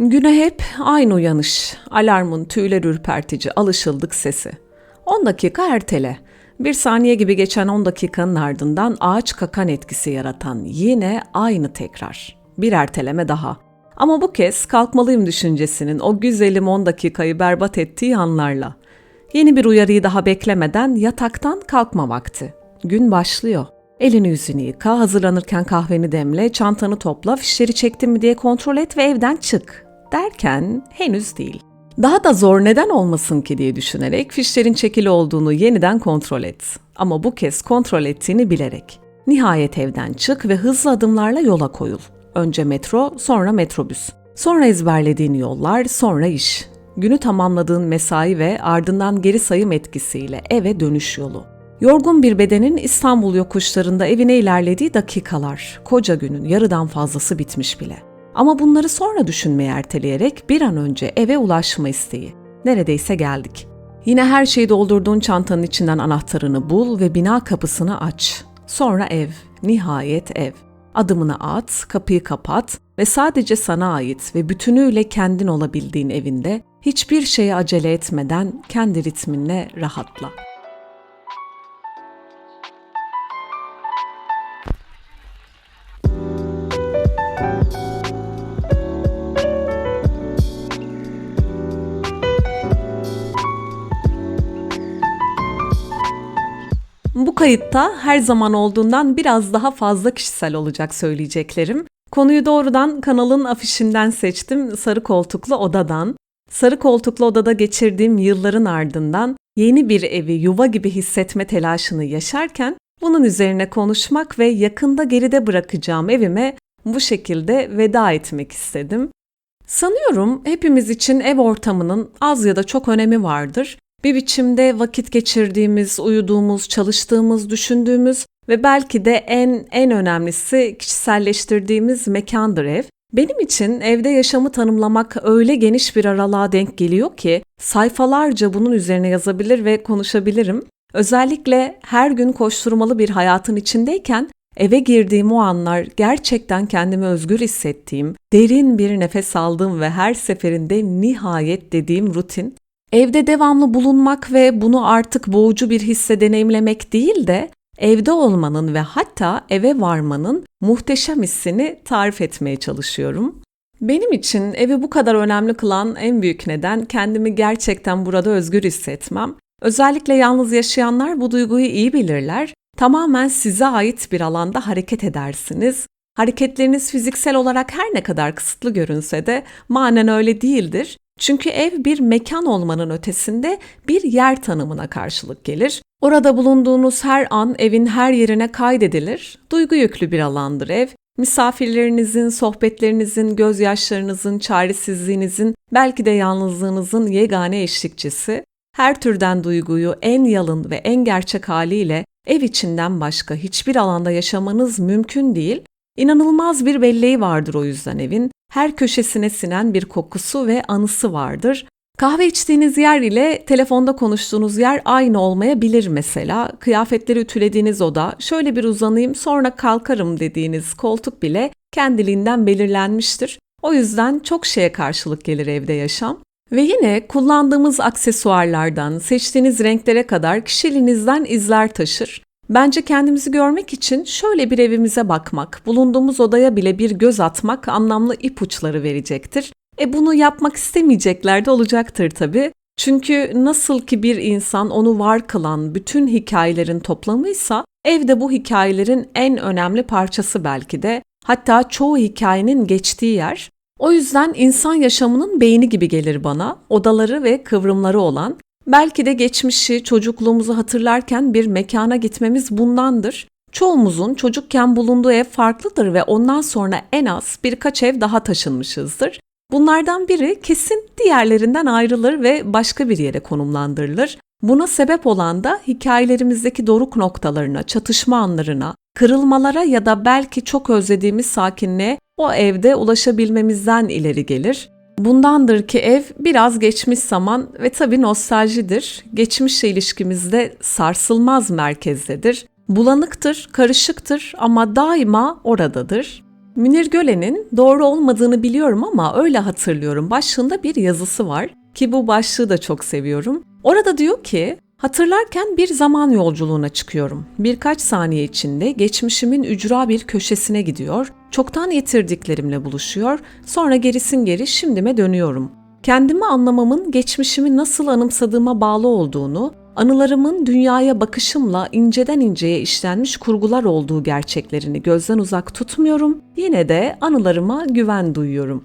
Güne hep aynı uyanış. Alarmın tüyler ürpertici alışıldık sesi. 10 dakika ertele. Bir saniye gibi geçen 10 dakikanın ardından ağaç kakan etkisi yaratan yine aynı tekrar. Bir erteleme daha. Ama bu kez kalkmalıyım düşüncesinin o güzelim 10 dakikayı berbat ettiği anlarla. Yeni bir uyarıyı daha beklemeden yataktan kalkma vakti. Gün başlıyor. Elini yüzünü yıka, hazırlanırken kahveni demle, çantanı topla, fişleri çektin mi diye kontrol et ve evden çık. Derken henüz değil. Daha da zor neden olmasın ki diye düşünerek fişlerin çekili olduğunu yeniden kontrol et. Ama bu kez kontrol ettiğini bilerek. Nihayet evden çık ve hızlı adımlarla yola koyul. Önce metro, sonra metrobüs. Sonra ezberlediğin yollar, sonra iş. Günü tamamladığın mesai ve ardından geri sayım etkisiyle eve dönüş yolu. Yorgun bir bedenin İstanbul yokuşlarında evine ilerlediği dakikalar, koca günün yarıdan fazlası bitmiş bile. Ama bunları sonra düşünmeyi erteleyerek bir an önce eve ulaşma isteği. Neredeyse geldik. Yine her şeyi doldurduğun çantanın içinden anahtarını bul ve bina kapısını aç. Sonra ev, nihayet ev. Adımını at, kapıyı kapat ve sadece sana ait ve bütünüyle kendin olabildiğin evinde hiçbir şeye acele etmeden kendi ritminle rahatla. Kayıtta her zaman olduğundan biraz daha fazla kişisel olacak söyleyeceklerim. Konuyu doğrudan kanalın afişinden seçtim Sarı Koltuklu Odadan. Sarı Koltuklu Odada geçirdiğim yılların ardından yeni bir evi yuva gibi hissetme telaşını yaşarken bunun üzerine konuşmak ve yakında geride bırakacağım evime bu şekilde veda etmek istedim. Sanıyorum hepimiz için ev ortamının az ya da çok önemi vardır. Bir biçimde vakit geçirdiğimiz, uyuduğumuz, çalıştığımız, düşündüğümüz ve belki de en en önemlisi kişiselleştirdiğimiz mekandır ev. Benim için evde yaşamı tanımlamak öyle geniş bir aralığa denk geliyor ki sayfalarca bunun üzerine yazabilir ve konuşabilirim. Özellikle her gün koşturmalı bir hayatın içindeyken eve girdiğim o anlar gerçekten kendimi özgür hissettiğim, derin bir nefes aldığım ve her seferinde nihayet dediğim rutin Evde devamlı bulunmak ve bunu artık boğucu bir hisse deneyimlemek değil de evde olmanın ve hatta eve varmanın muhteşem hissini tarif etmeye çalışıyorum. Benim için evi bu kadar önemli kılan en büyük neden kendimi gerçekten burada özgür hissetmem. Özellikle yalnız yaşayanlar bu duyguyu iyi bilirler. Tamamen size ait bir alanda hareket edersiniz. Hareketleriniz fiziksel olarak her ne kadar kısıtlı görünse de manen öyle değildir. Çünkü ev bir mekan olmanın ötesinde bir yer tanımına karşılık gelir. Orada bulunduğunuz her an evin her yerine kaydedilir. Duygu yüklü bir alandır ev. Misafirlerinizin, sohbetlerinizin, gözyaşlarınızın, çaresizliğinizin, belki de yalnızlığınızın yegane eşlikçisi. Her türden duyguyu en yalın ve en gerçek haliyle ev içinden başka hiçbir alanda yaşamanız mümkün değil. İnanılmaz bir belleği vardır o yüzden evin. Her köşesine sinen bir kokusu ve anısı vardır. Kahve içtiğiniz yer ile telefonda konuştuğunuz yer aynı olmayabilir mesela. Kıyafetleri ütülediğiniz oda, şöyle bir uzanayım sonra kalkarım dediğiniz koltuk bile kendiliğinden belirlenmiştir. O yüzden çok şeye karşılık gelir evde yaşam. Ve yine kullandığımız aksesuarlardan, seçtiğiniz renklere kadar kişiliğinizden izler taşır. Bence kendimizi görmek için şöyle bir evimize bakmak, bulunduğumuz odaya bile bir göz atmak anlamlı ipuçları verecektir. E bunu yapmak istemeyecekler de olacaktır tabii. Çünkü nasıl ki bir insan onu var kılan bütün hikayelerin toplamıysa, evde bu hikayelerin en önemli parçası belki de, hatta çoğu hikayenin geçtiği yer. O yüzden insan yaşamının beyni gibi gelir bana, odaları ve kıvrımları olan Belki de geçmişi, çocukluğumuzu hatırlarken bir mekana gitmemiz bundandır. Çoğumuzun çocukken bulunduğu ev farklıdır ve ondan sonra en az birkaç ev daha taşınmışızdır. Bunlardan biri kesin diğerlerinden ayrılır ve başka bir yere konumlandırılır. Buna sebep olan da hikayelerimizdeki doruk noktalarına, çatışma anlarına, kırılmalara ya da belki çok özlediğimiz sakinliğe o evde ulaşabilmemizden ileri gelir. Bundandır ki ev biraz geçmiş zaman ve tabi nostaljidir. Geçmişle ilişkimizde sarsılmaz merkezdedir. Bulanıktır, karışıktır ama daima oradadır. Münir Gölen'in doğru olmadığını biliyorum ama öyle hatırlıyorum. Başlığında bir yazısı var ki bu başlığı da çok seviyorum. Orada diyor ki Hatırlarken bir zaman yolculuğuna çıkıyorum. Birkaç saniye içinde geçmişimin ücra bir köşesine gidiyor, çoktan yitirdiklerimle buluşuyor, sonra gerisin geri şimdime dönüyorum. Kendimi anlamamın geçmişimi nasıl anımsadığıma bağlı olduğunu, anılarımın dünyaya bakışımla inceden inceye işlenmiş kurgular olduğu gerçeklerini gözden uzak tutmuyorum, yine de anılarıma güven duyuyorum.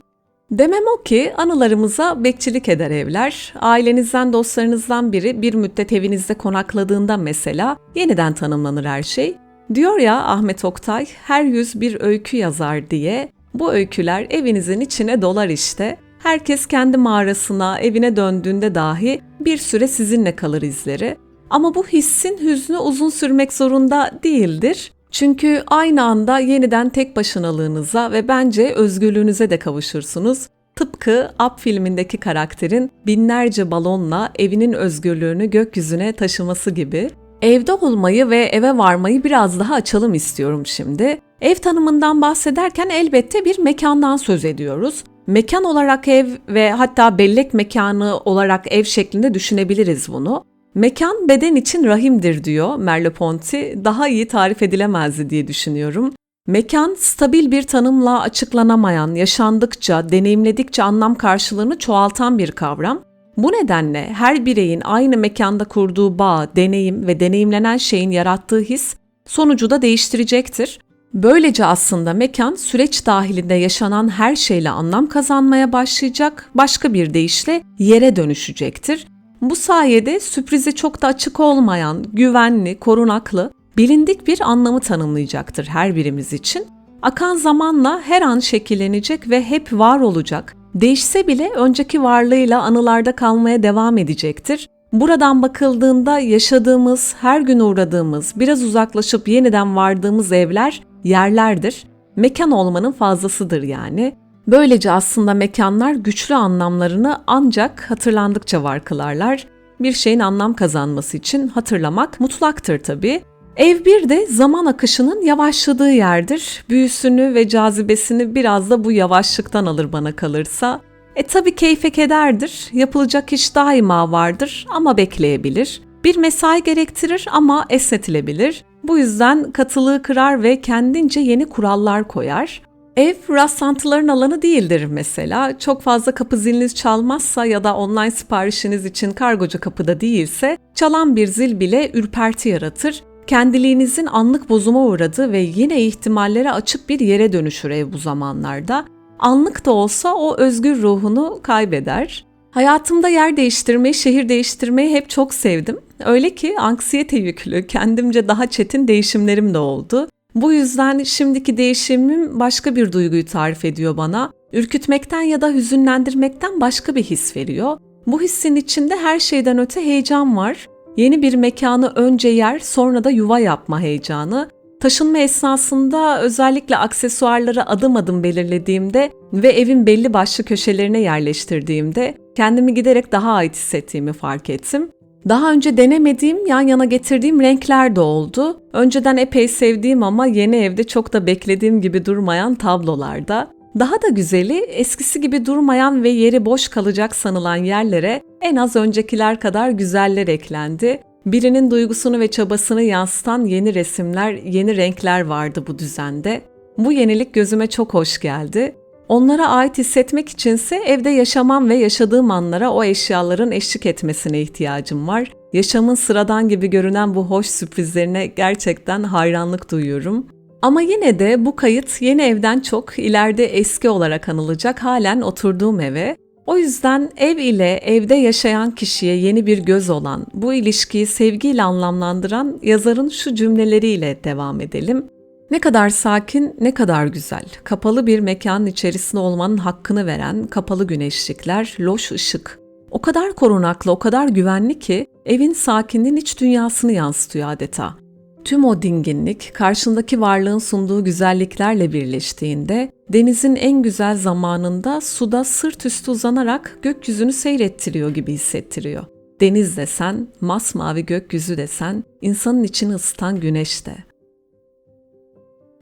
Demem o ki anılarımıza bekçilik eder evler. Ailenizden, dostlarınızdan biri bir müddet evinizde konakladığında mesela yeniden tanımlanır her şey. Diyor ya Ahmet Oktay, her yüz bir öykü yazar diye. Bu öyküler evinizin içine dolar işte. Herkes kendi mağarasına, evine döndüğünde dahi bir süre sizinle kalır izleri. Ama bu hissin hüznü uzun sürmek zorunda değildir. Çünkü aynı anda yeniden tek başınalığınıza ve bence özgürlüğünüze de kavuşursunuz. Tıpkı Up filmindeki karakterin binlerce balonla evinin özgürlüğünü gökyüzüne taşıması gibi. Evde olmayı ve eve varmayı biraz daha açalım istiyorum şimdi. Ev tanımından bahsederken elbette bir mekandan söz ediyoruz. Mekan olarak ev ve hatta bellek mekanı olarak ev şeklinde düşünebiliriz bunu. Mekan beden için rahimdir diyor Merleau-Ponty. Daha iyi tarif edilemezdi diye düşünüyorum. Mekan stabil bir tanımla açıklanamayan, yaşandıkça, deneyimledikçe anlam karşılığını çoğaltan bir kavram. Bu nedenle her bireyin aynı mekanda kurduğu bağ, deneyim ve deneyimlenen şeyin yarattığı his sonucu da değiştirecektir. Böylece aslında mekan süreç dahilinde yaşanan her şeyle anlam kazanmaya başlayacak, başka bir deyişle yere dönüşecektir bu sayede sürprize çok da açık olmayan, güvenli, korunaklı, bilindik bir anlamı tanımlayacaktır her birimiz için. Akan zamanla her an şekillenecek ve hep var olacak. Değişse bile önceki varlığıyla anılarda kalmaya devam edecektir. Buradan bakıldığında yaşadığımız, her gün uğradığımız, biraz uzaklaşıp yeniden vardığımız evler yerlerdir. Mekan olmanın fazlasıdır yani. Böylece aslında mekanlar güçlü anlamlarını ancak hatırlandıkça var kılarlar. Bir şeyin anlam kazanması için hatırlamak mutlaktır tabii. Ev bir de zaman akışının yavaşladığı yerdir. Büyüsünü ve cazibesini biraz da bu yavaşlıktan alır bana kalırsa. E tabi keyfe kederdir. Yapılacak iş daima vardır ama bekleyebilir. Bir mesai gerektirir ama esnetilebilir. Bu yüzden katılığı kırar ve kendince yeni kurallar koyar. Ev rastlantıların alanı değildir mesela. Çok fazla kapı ziliniz çalmazsa ya da online siparişiniz için kargocu kapıda değilse çalan bir zil bile ürperti yaratır. Kendiliğinizin anlık bozuma uğradığı ve yine ihtimallere açık bir yere dönüşür ev bu zamanlarda. Anlık da olsa o özgür ruhunu kaybeder. Hayatımda yer değiştirmeyi, şehir değiştirmeyi hep çok sevdim. Öyle ki anksiyete yüklü, kendimce daha çetin değişimlerim de oldu. Bu yüzden şimdiki değişimim başka bir duyguyu tarif ediyor bana. Ürkütmekten ya da hüzünlendirmekten başka bir his veriyor. Bu hissin içinde her şeyden öte heyecan var. Yeni bir mekanı önce yer, sonra da yuva yapma heyecanı. Taşınma esnasında özellikle aksesuarları adım adım belirlediğimde ve evin belli başlı köşelerine yerleştirdiğimde kendimi giderek daha ait hissettiğimi fark ettim. Daha önce denemediğim, yan yana getirdiğim renkler de oldu. Önceden epey sevdiğim ama yeni evde çok da beklediğim gibi durmayan tablolarda. Daha da güzeli eskisi gibi durmayan ve yeri boş kalacak sanılan yerlere en az öncekiler kadar güzeller eklendi. Birinin duygusunu ve çabasını yansıtan yeni resimler, yeni renkler vardı bu düzende. Bu yenilik gözüme çok hoş geldi. Onlara ait hissetmek içinse evde yaşamam ve yaşadığım anlara o eşyaların eşlik etmesine ihtiyacım var. Yaşamın sıradan gibi görünen bu hoş sürprizlerine gerçekten hayranlık duyuyorum. Ama yine de bu kayıt yeni evden çok ileride eski olarak anılacak halen oturduğum eve. O yüzden ev ile evde yaşayan kişiye yeni bir göz olan, bu ilişkiyi sevgiyle anlamlandıran yazarın şu cümleleriyle devam edelim. Ne kadar sakin, ne kadar güzel. Kapalı bir mekanın içerisinde olmanın hakkını veren kapalı güneşlikler, loş ışık. O kadar korunaklı, o kadar güvenli ki evin sakinliğin iç dünyasını yansıtıyor adeta. Tüm o dinginlik karşındaki varlığın sunduğu güzelliklerle birleştiğinde denizin en güzel zamanında suda sırt üstü uzanarak gökyüzünü seyrettiriyor gibi hissettiriyor. Deniz desen, masmavi gökyüzü desen, insanın içini ısıtan güneş de.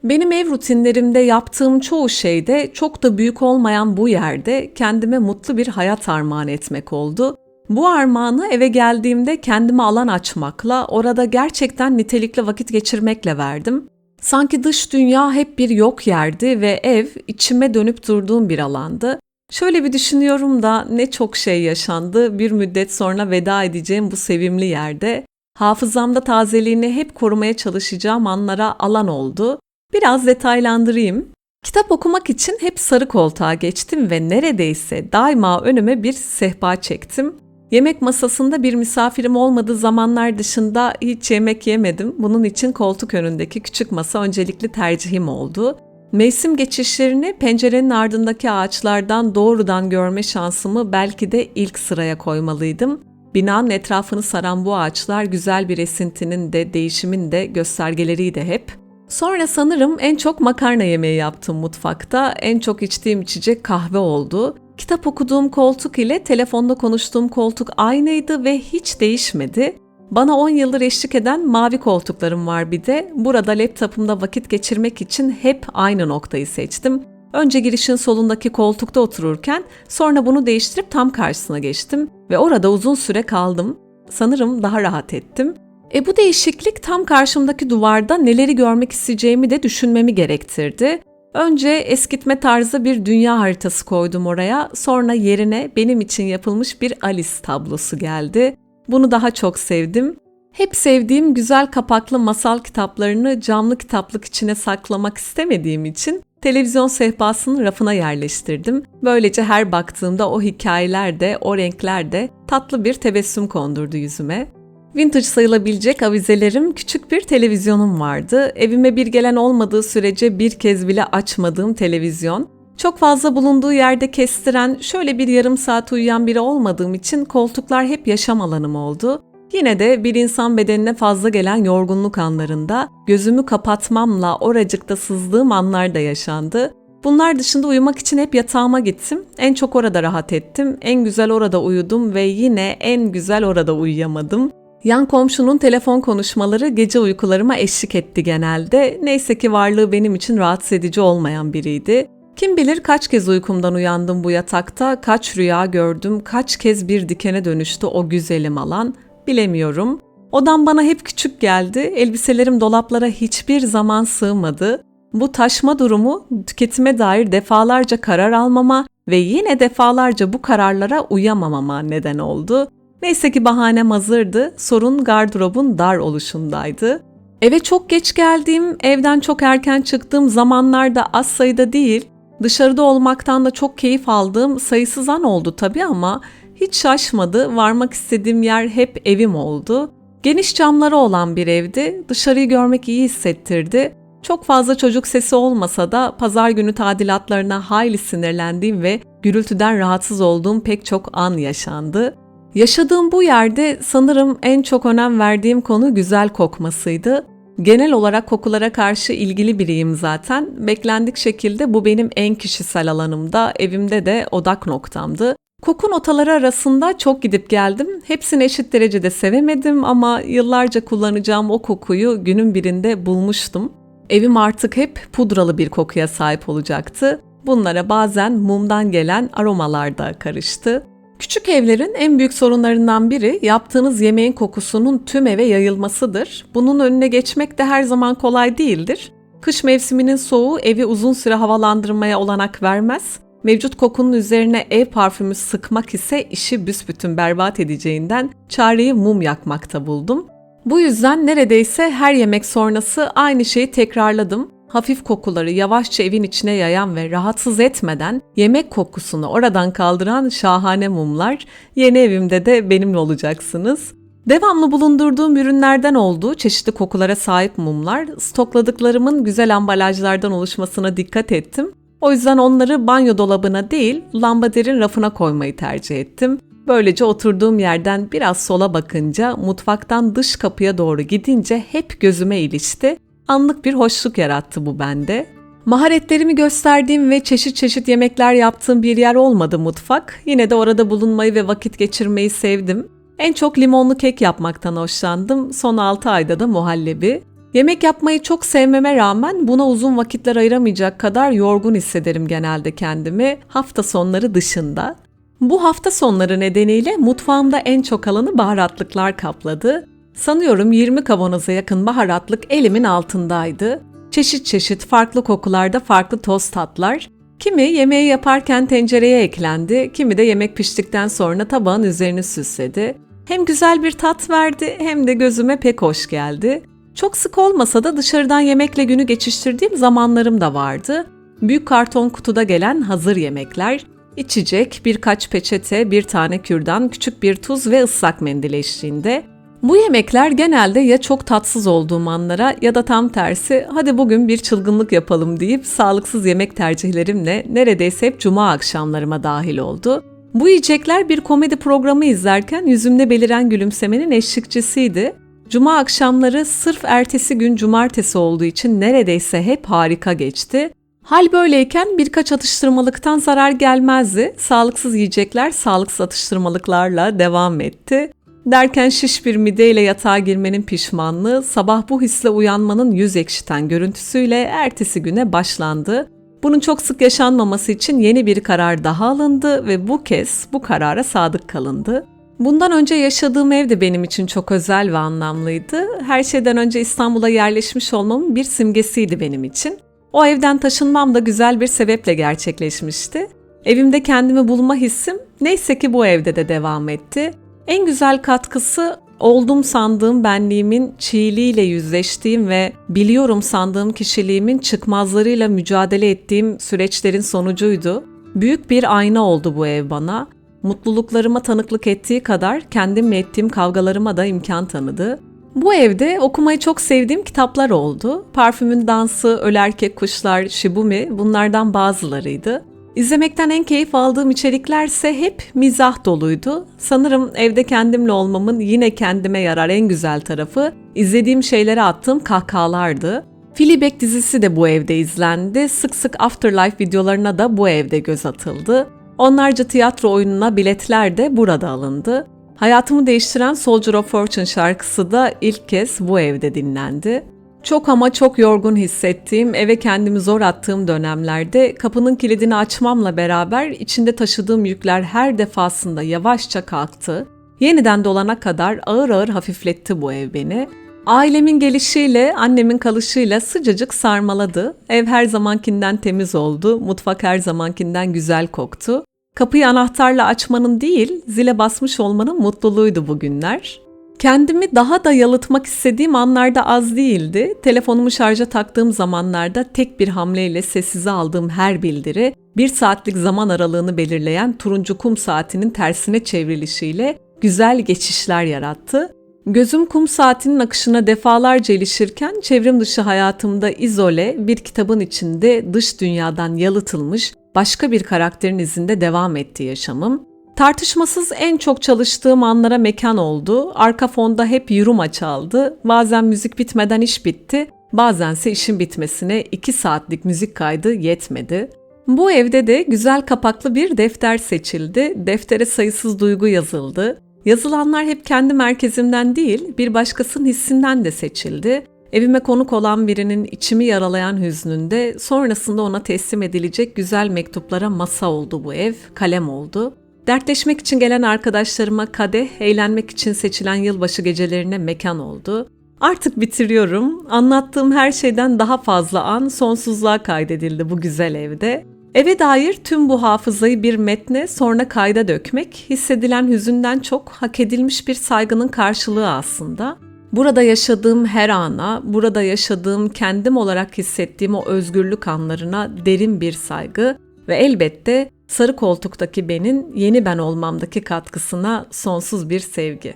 Benim ev rutinlerimde yaptığım çoğu şeyde çok da büyük olmayan bu yerde kendime mutlu bir hayat armağan etmek oldu. Bu armağanı eve geldiğimde kendime alan açmakla, orada gerçekten nitelikli vakit geçirmekle verdim. Sanki dış dünya hep bir yok yerdi ve ev içime dönüp durduğum bir alandı. Şöyle bir düşünüyorum da ne çok şey yaşandı bir müddet sonra veda edeceğim bu sevimli yerde. Hafızamda tazeliğini hep korumaya çalışacağım anlara alan oldu. Biraz detaylandırayım. Kitap okumak için hep sarı koltuğa geçtim ve neredeyse daima önüme bir sehpa çektim. Yemek masasında bir misafirim olmadığı zamanlar dışında hiç yemek yemedim. Bunun için koltuk önündeki küçük masa öncelikli tercihim oldu. Mevsim geçişlerini pencerenin ardındaki ağaçlardan doğrudan görme şansımı belki de ilk sıraya koymalıydım. Binanın etrafını saran bu ağaçlar güzel bir esintinin de değişimin de göstergeleriydi hep. Sonra sanırım en çok makarna yemeği yaptım mutfakta. En çok içtiğim içecek kahve oldu. Kitap okuduğum koltuk ile telefonda konuştuğum koltuk aynıydı ve hiç değişmedi. Bana 10 yıldır eşlik eden mavi koltuklarım var bir de. Burada laptopumda vakit geçirmek için hep aynı noktayı seçtim. Önce girişin solundaki koltukta otururken sonra bunu değiştirip tam karşısına geçtim ve orada uzun süre kaldım. Sanırım daha rahat ettim. E bu değişiklik tam karşımdaki duvarda neleri görmek isteyeceğimi de düşünmemi gerektirdi. Önce eskitme tarzı bir dünya haritası koydum oraya. Sonra yerine benim için yapılmış bir Alice tablosu geldi. Bunu daha çok sevdim. Hep sevdiğim güzel kapaklı masal kitaplarını camlı kitaplık içine saklamak istemediğim için televizyon sehpasının rafına yerleştirdim. Böylece her baktığımda o hikayeler de, o renkler de tatlı bir tebessüm kondurdu yüzüme. Vintage sayılabilecek avizelerim, küçük bir televizyonum vardı. Evime bir gelen olmadığı sürece bir kez bile açmadığım televizyon. Çok fazla bulunduğu yerde kestiren, şöyle bir yarım saat uyuyan biri olmadığım için koltuklar hep yaşam alanım oldu. Yine de bir insan bedenine fazla gelen yorgunluk anlarında gözümü kapatmamla oracıkta sızdığım anlar da yaşandı. Bunlar dışında uyumak için hep yatağıma gittim. En çok orada rahat ettim. En güzel orada uyudum ve yine en güzel orada uyuyamadım. Yan komşunun telefon konuşmaları gece uykularıma eşlik etti genelde. Neyse ki varlığı benim için rahatsız edici olmayan biriydi. Kim bilir kaç kez uykumdan uyandım bu yatakta, kaç rüya gördüm, kaç kez bir dikene dönüştü o güzelim alan, bilemiyorum. Odam bana hep küçük geldi, elbiselerim dolaplara hiçbir zaman sığmadı. Bu taşma durumu tüketime dair defalarca karar almama ve yine defalarca bu kararlara uyamamama neden oldu. Neyse ki bahanem hazırdı, sorun gardırobun dar oluşundaydı. Eve çok geç geldiğim, evden çok erken çıktığım zamanlarda az sayıda değil, dışarıda olmaktan da çok keyif aldığım sayısız an oldu tabii ama hiç şaşmadı, varmak istediğim yer hep evim oldu. Geniş camları olan bir evdi, dışarıyı görmek iyi hissettirdi. Çok fazla çocuk sesi olmasa da pazar günü tadilatlarına hayli sinirlendiğim ve gürültüden rahatsız olduğum pek çok an yaşandı. Yaşadığım bu yerde sanırım en çok önem verdiğim konu güzel kokmasıydı. Genel olarak kokulara karşı ilgili biriyim zaten. Beklendik şekilde bu benim en kişisel alanımda, evimde de odak noktamdı. Koku notaları arasında çok gidip geldim. Hepsini eşit derecede sevemedim ama yıllarca kullanacağım o kokuyu günün birinde bulmuştum. Evim artık hep pudralı bir kokuya sahip olacaktı. Bunlara bazen mumdan gelen aromalar da karıştı. Küçük evlerin en büyük sorunlarından biri yaptığınız yemeğin kokusunun tüm eve yayılmasıdır. Bunun önüne geçmek de her zaman kolay değildir. Kış mevsiminin soğuğu evi uzun süre havalandırmaya olanak vermez. Mevcut kokunun üzerine ev parfümü sıkmak ise işi büsbütün berbat edeceğinden çareyi mum yakmakta buldum. Bu yüzden neredeyse her yemek sonrası aynı şeyi tekrarladım hafif kokuları yavaşça evin içine yayan ve rahatsız etmeden yemek kokusunu oradan kaldıran şahane mumlar yeni evimde de benimle olacaksınız. Devamlı bulundurduğum ürünlerden olduğu çeşitli kokulara sahip mumlar, stokladıklarımın güzel ambalajlardan oluşmasına dikkat ettim. O yüzden onları banyo dolabına değil, lambaderin rafına koymayı tercih ettim. Böylece oturduğum yerden biraz sola bakınca mutfaktan dış kapıya doğru gidince hep gözüme ilişti Anlık bir hoşluk yarattı bu bende. Maharetlerimi gösterdiğim ve çeşit çeşit yemekler yaptığım bir yer olmadı mutfak. Yine de orada bulunmayı ve vakit geçirmeyi sevdim. En çok limonlu kek yapmaktan hoşlandım. Son 6 ayda da muhallebi. Yemek yapmayı çok sevmeme rağmen buna uzun vakitler ayıramayacak kadar yorgun hissederim genelde kendimi hafta sonları dışında. Bu hafta sonları nedeniyle mutfağımda en çok alanı baharatlıklar kapladı. Sanıyorum 20 kavanoza yakın baharatlık elimin altındaydı. Çeşit çeşit farklı kokularda farklı toz tatlar. Kimi yemeği yaparken tencereye eklendi, kimi de yemek piştikten sonra tabağın üzerini süsledi. Hem güzel bir tat verdi hem de gözüme pek hoş geldi. Çok sık olmasa da dışarıdan yemekle günü geçiştirdiğim zamanlarım da vardı. Büyük karton kutuda gelen hazır yemekler, içecek, birkaç peçete, bir tane kürdan, küçük bir tuz ve ıslak mendil eşliğinde. Bu yemekler genelde ya çok tatsız olduğum anlara ya da tam tersi hadi bugün bir çılgınlık yapalım deyip sağlıksız yemek tercihlerimle neredeyse hep cuma akşamlarıma dahil oldu. Bu yiyecekler bir komedi programı izlerken yüzümde beliren gülümsemenin eşlikçisiydi. Cuma akşamları sırf ertesi gün cumartesi olduğu için neredeyse hep harika geçti. Hal böyleyken birkaç atıştırmalıktan zarar gelmezdi. Sağlıksız yiyecekler sağlıksız atıştırmalıklarla devam etti. Derken şiş bir mideyle yatağa girmenin pişmanlığı, sabah bu hisle uyanmanın yüz ekşiten görüntüsüyle ertesi güne başlandı. Bunun çok sık yaşanmaması için yeni bir karar daha alındı ve bu kez bu karara sadık kalındı. Bundan önce yaşadığım ev de benim için çok özel ve anlamlıydı. Her şeyden önce İstanbul'a yerleşmiş olmamın bir simgesiydi benim için. O evden taşınmam da güzel bir sebeple gerçekleşmişti. Evimde kendimi bulma hissim neyse ki bu evde de devam etti. En güzel katkısı oldum sandığım benliğimin çiğliğiyle yüzleştiğim ve biliyorum sandığım kişiliğimin çıkmazlarıyla mücadele ettiğim süreçlerin sonucuydu. Büyük bir ayna oldu bu ev bana. Mutluluklarıma tanıklık ettiği kadar kendimle ettiğim kavgalarıma da imkan tanıdı. Bu evde okumayı çok sevdiğim kitaplar oldu. Parfümün Dansı, Öl Erkek Kuşlar, Shibumi bunlardan bazılarıydı. İzlemekten en keyif aldığım içeriklerse hep mizah doluydu. Sanırım evde kendimle olmamın yine kendime yarar en güzel tarafı izlediğim şeylere attığım kahkahalardı. Fleabag dizisi de bu evde izlendi. Sık sık Afterlife videolarına da bu evde göz atıldı. Onlarca tiyatro oyununa biletler de burada alındı. Hayatımı değiştiren Soldier of Fortune şarkısı da ilk kez bu evde dinlendi. Çok ama çok yorgun hissettiğim, eve kendimi zor attığım dönemlerde kapının kilidini açmamla beraber içinde taşıdığım yükler her defasında yavaşça kalktı. Yeniden dolana kadar ağır ağır hafifletti bu ev beni. Ailemin gelişiyle, annemin kalışıyla sıcacık sarmaladı. Ev her zamankinden temiz oldu, mutfak her zamankinden güzel koktu. Kapıyı anahtarla açmanın değil, zile basmış olmanın mutluluğuydu bugünler. Kendimi daha da yalıtmak istediğim anlarda az değildi. Telefonumu şarja taktığım zamanlarda tek bir hamleyle sessize aldığım her bildiri, bir saatlik zaman aralığını belirleyen turuncu kum saatinin tersine çevrilişiyle güzel geçişler yarattı. Gözüm kum saatinin akışına defalarca ilişirken çevrim dışı hayatımda izole bir kitabın içinde dış dünyadan yalıtılmış başka bir karakterin izinde devam etti yaşamım. Tartışmasız en çok çalıştığım anlara mekan oldu. Arka fonda hep yürüma çaldı. Bazen müzik bitmeden iş bitti. Bazense işin bitmesine 2 saatlik müzik kaydı yetmedi. Bu evde de güzel kapaklı bir defter seçildi. Deftere sayısız duygu yazıldı. Yazılanlar hep kendi merkezimden değil, bir başkasının hissinden de seçildi. Evime konuk olan birinin içimi yaralayan hüznünde sonrasında ona teslim edilecek güzel mektuplara masa oldu bu ev, kalem oldu. Dertleşmek için gelen arkadaşlarıma kadeh, eğlenmek için seçilen yılbaşı gecelerine mekan oldu. Artık bitiriyorum. Anlattığım her şeyden daha fazla an sonsuzluğa kaydedildi bu güzel evde. Eve dair tüm bu hafızayı bir metne sonra kayda dökmek, hissedilen hüzünden çok hak edilmiş bir saygının karşılığı aslında. Burada yaşadığım her ana, burada yaşadığım kendim olarak hissettiğim o özgürlük anlarına derin bir saygı ve elbette sarı koltuktaki benin yeni ben olmamdaki katkısına sonsuz bir sevgi.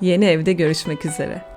Yeni evde görüşmek üzere.